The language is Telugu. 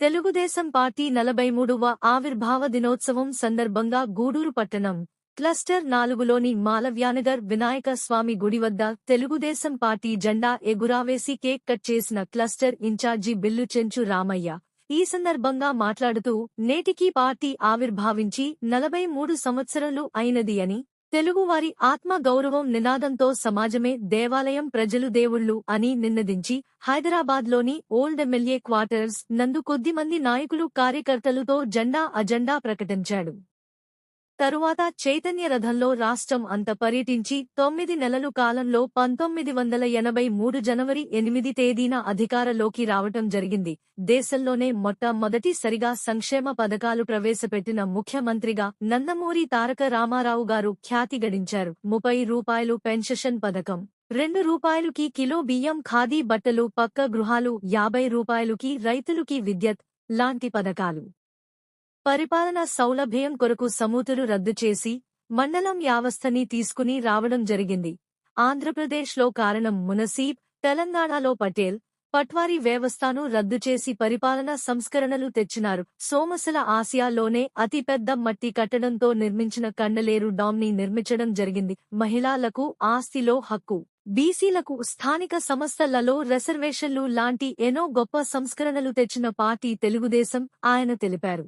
తెలుగుదేశం పార్టీ నలభై మూడవ ఆవిర్భావ దినోత్సవం సందర్భంగా గూడూరు పట్టణం క్లస్టర్ నాలుగులోని మాలవ్యానగర్ వినాయక స్వామి గుడి వద్ద తెలుగుదేశం పార్టీ జెండా ఎగురావేసి కేక్ కట్ చేసిన క్లస్టర్ ఇన్ఛార్జి బిల్లు చెంచు రామయ్య. ఈ సందర్భంగా మాట్లాడుతూ నేటికీ పార్టీ ఆవిర్భావించి నలభై మూడు సంవత్సరాలు అయినది అని తెలుగువారి ఆత్మ గౌరవం నినాదంతో సమాజమే దేవాలయం ప్రజలు దేవుళ్ళు అని నిన్నదించి హైదరాబాద్లోని ఓల్డ్ ఎమ్మెల్యే క్వార్టర్స్ నందు కొద్దిమంది నాయకులు కార్యకర్తలతో జెండా అజెండా ప్రకటించాడు. తరువాత చైతన్య రథంలో రాష్ట్రం అంత పర్యటించి తొమ్మిది నెలలు కాలంలో పంతొమ్మిది వందల ఎనభై మూడు జనవరి ఎనిమిది తేదీన అధికారలోకి రావటం జరిగింది. దేశంలోనే మొట్టమొదటిసరిగా సంక్షేమ పథకాలు ప్రవేశపెట్టిన ముఖ్యమంత్రిగా నందమూరి తారక రామారావు గారు ఖ్యాతి గడించారు. ముప్పై రూపాయలు పెన్షన్ పథకం రెండు రూపాయలుకి కిలో బియ్యం ఖాదీ బట్టలు పక్క గృహాలు యాభై రూపాయలుకి రైతులుకి విద్యత్ లాంటి పథకాలు. పరిపాలనా సౌలభ్యం కొరకు సమూతులు రద్దు చేసి మండలం యావస్థని తీసుకుని రావడం జరిగింది. ఆంధ్రప్రదేశ్లో కారణం మునసీబ్ తెలంగాణలో పటేల్ పట్వారీ వ్యవస్థను రద్దు చేసి పరిపాలనా సంస్కరణలు తెచ్చినారు. సోమసల ఆసియాలోనే అతిపెద్ద మట్టి కట్టడంతో నిర్మించిన కండలేరు డామ్ని నిర్మించడం జరిగింది. మహిళలకు ఆస్తిలో హక్కు బీసీలకు స్థానిక సంస్థలలో రిజర్వేషన్లు లాంటి ఎన్నో గొప్ప సంస్కరణలు తెచ్చిన పార్టీ తెలుగుదేశం ఆయన తెలిపారు.